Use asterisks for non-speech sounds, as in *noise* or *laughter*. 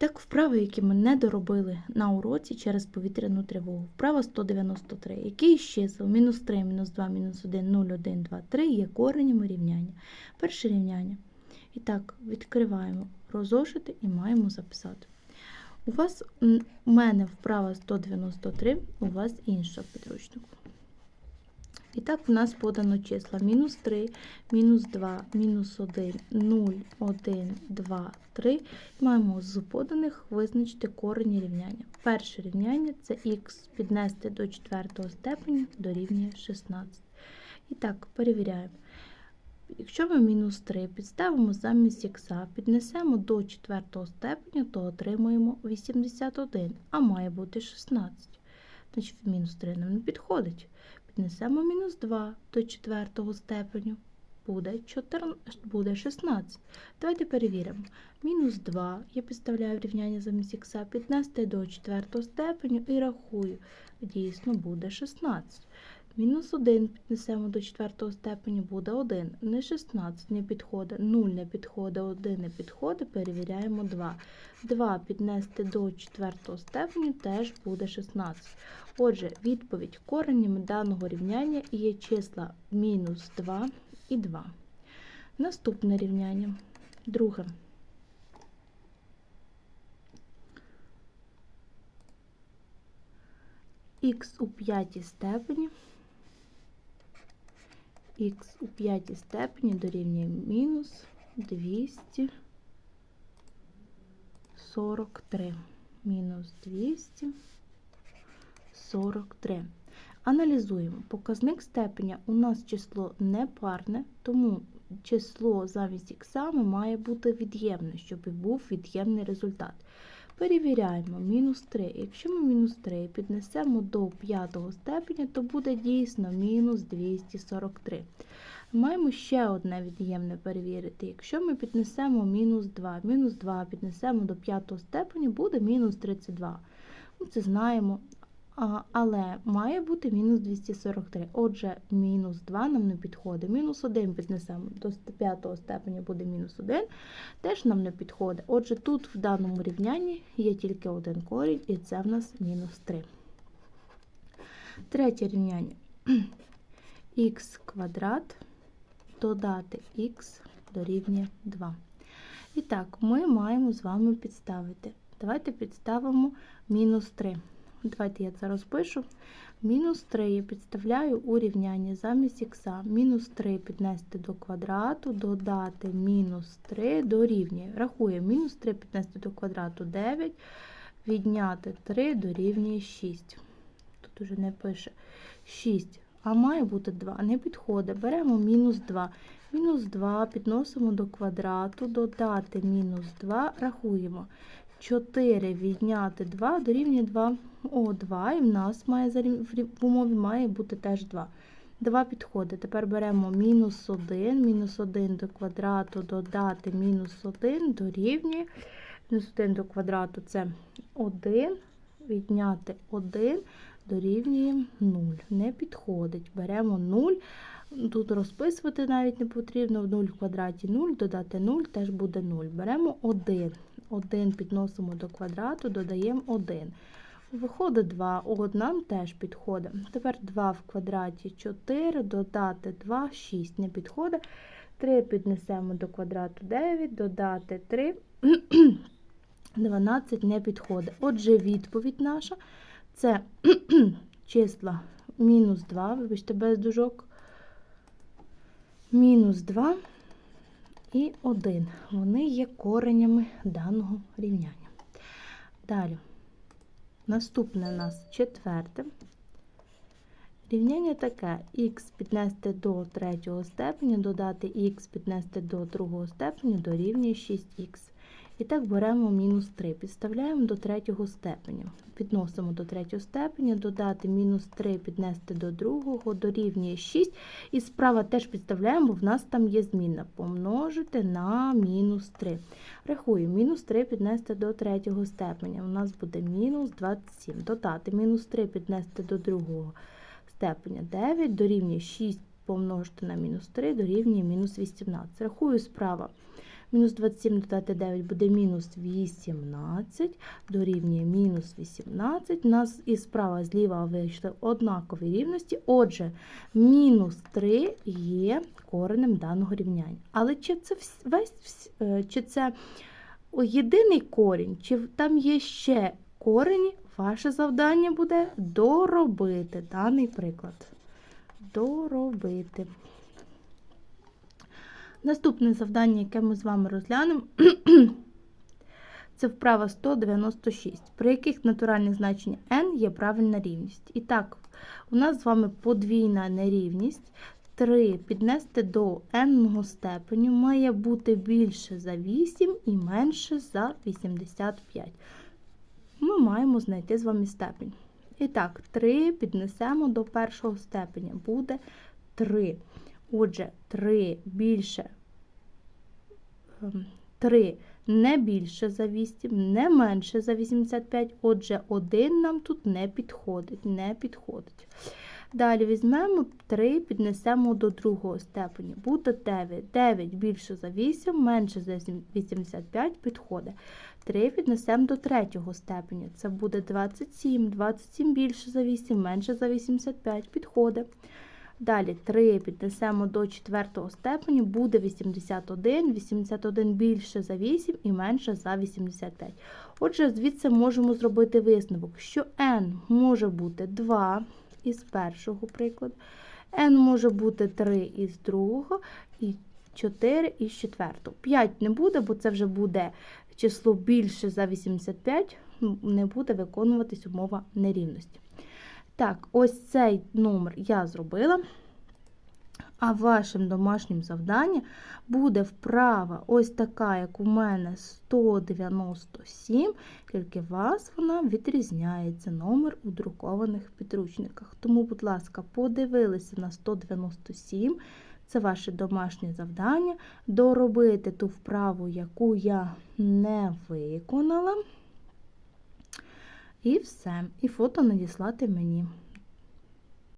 Так, вправи, які ми не доробили на уроці через повітряну тривогу. Вправа 193. Який чисел мінус 3, мінус 2, мінус 1, 0, 1, 2, 3 є коренями рівняння. Перше рівняння. І так, відкриваємо розошити і маємо записати. У вас у мене вправа 193, у вас інша підручнику. І так, у нас подано числа мінус 3, мінус 2, мінус 1, 0, 1, 2, 3. Маємо з поданих визначити корені рівняння. Перше рівняння це х піднести до четвертого степеня дорівнює 16. І так, перевіряємо. Якщо ми мінус 3 підставимо замість х, піднесемо до четвертого степеня, то отримаємо 81, а має бути 16. Значить, мінус 3 нам не підходить. Піднесемо мінус 2 до четвертого степеню. Буде, 14, буде 16. Давайте перевіримо. Мінус 2 я підставляю рівняння замість х, піднести до четвертого степеню і рахую. Дійсно буде 16. Мінус 1 піднесемо до четвертого степеню, буде 1. Не 16 не підходить, 0 не підходить, 1 не підходить, перевіряємо 2. 2 піднести до четвертого степеню теж буде 16. Отже, відповідь коренями даного рівняння є числа мінус 2 і 2. Наступне рівняння. Друге. х у п'ятій степені х у п'ятій степені дорівнює мінус 243. Мінус 243. Аналізуємо. Показник степеня у нас число непарне, тому число замість х має бути від'ємне, щоб був від'ємний результат. Перевіряємо мінус 3. Якщо ми мінус 3 піднесемо до 5 степеня, то буде дійсно мінус 243. Маємо ще одне від'ємне перевірити. Якщо ми піднесемо мінус 2, мінус 2 піднесемо до 5 степеня, буде мінус 32. Ну, Це знаємо. Але має бути мінус 243. Отже, мінус 2 нам не підходить. Мінус 1 піднесемо до 5 степеня буде мінус 1, теж нам не підходить. Отже, тут в даному рівнянні є тільки один корінь, і це в нас мінус 3. Третє рівняння. *clears throat* х квадрат додати х дорівнює 2. І так, ми маємо з вами підставити. Давайте підставимо мінус 3. Давайте я це розпишу. Мінус 3 я підставляю у рівнянні замість х. Мінус 3 піднести до квадрату, додати мінус 3 дорівнює. Рахуємо, мінус 3 піднести до квадрату 9, відняти 3 дорівнює 6. Тут уже не пише 6. А має бути 2. Не підходить. Беремо мінус 2. Мінус 2 підносимо до квадрату, додати мінус 2, рахуємо. 4 відняти 2 дорівнює 2. О, 2, і в нас має в умові має бути теж 2. 2 підходить. Тепер беремо мінус 1, мінус 1 до квадрату, додати мінус 1 дорівнює. Мінус 1 до квадрату це 1, відняти 1 дорівнює 0. Не підходить. Беремо 0. Тут розписувати навіть не потрібно. 0 в квадраті 0, додати 0 теж буде 0. Беремо 1. 1 підносимо до квадрату, додаємо 1. Виходить 2, от нам теж підходить. Тепер 2 в квадраті 4, додати 2, 6 не підходить. 3 піднесемо до квадрату 9, додати 3, 12 *clears throat* не підходить. Отже, відповідь наша це *clears throat* числа мінус 2, вибачте, без дужок, мінус 2 і 1. Вони є коренями даного рівняння. Далі. Наступне у нас четверте. Рівняння таке х піднести до третього степеня, додати х піднести до другого степеня дорівнює 6х. І так беремо мінус 3, підставляємо до третього степеня. Підносимо до третього степеня, додати мінус 3 піднести до другого, дорівнює 6. І справа теж підставляємо, бо в нас там є зміна. Помножити на мінус 3. Рахуємо, мінус 3 піднести до третього степеня. У нас буде мінус 27. Додати мінус 3 піднести до другого степеня 9, дорівнює 6 помножити на мінус 3, дорівнює мінус 18. Рахую справа. Мінус 27 додати 9 буде мінус 18, дорівнює мінус 18. У нас і справа, і зліва вийшли однакові рівності. Отже, мінус 3 є коренем даного рівняння. Але чи це весь, е, чи це єдиний корінь, чи там є ще корені, ваше завдання буде доробити даний приклад. Доробити. Наступне завдання, яке ми з вами розглянемо, *clears throat* це вправа 196, при яких натуральне значення n є правильна рівність. І так, у нас з вами подвійна нерівність. 3 піднести до n степеню має бути більше за 8 і менше за 85. Ми маємо знайти з вами степень. І так, 3 піднесемо до першого степеня. Буде 3. Отже, 3 більше 3 не більше за 8, не менше за 85. Отже, 1 нам тут не підходить. Не підходить. Далі візьмемо 3, піднесемо до другого степеня. Буде 9. 9 більше за 8, менше за 85 підходить. 3 піднесемо до третього степеня. Це буде 27. 27 більше за 8, менше за 85 підходить. Далі 3 піднесемо до четвертого степеню, буде 81, 81 більше за 8 і менше за 85. Отже, звідси можемо зробити висновок, що n може бути 2 із першого прикладу, n може бути 3 із другого і 4 із четвертого. 5 не буде, бо це вже буде число більше за 85, не буде виконуватись умова нерівності. Так, ось цей номер я зробила. А вашим домашнім завданням буде вправа ось така, як у мене 197, тільки у вас вона відрізняється номер у друкованих підручниках. Тому, будь ласка, подивилися на 197. Це ваше домашнє завдання. Доробити ту вправу, яку я не виконала. І все. І фото надіслати мені.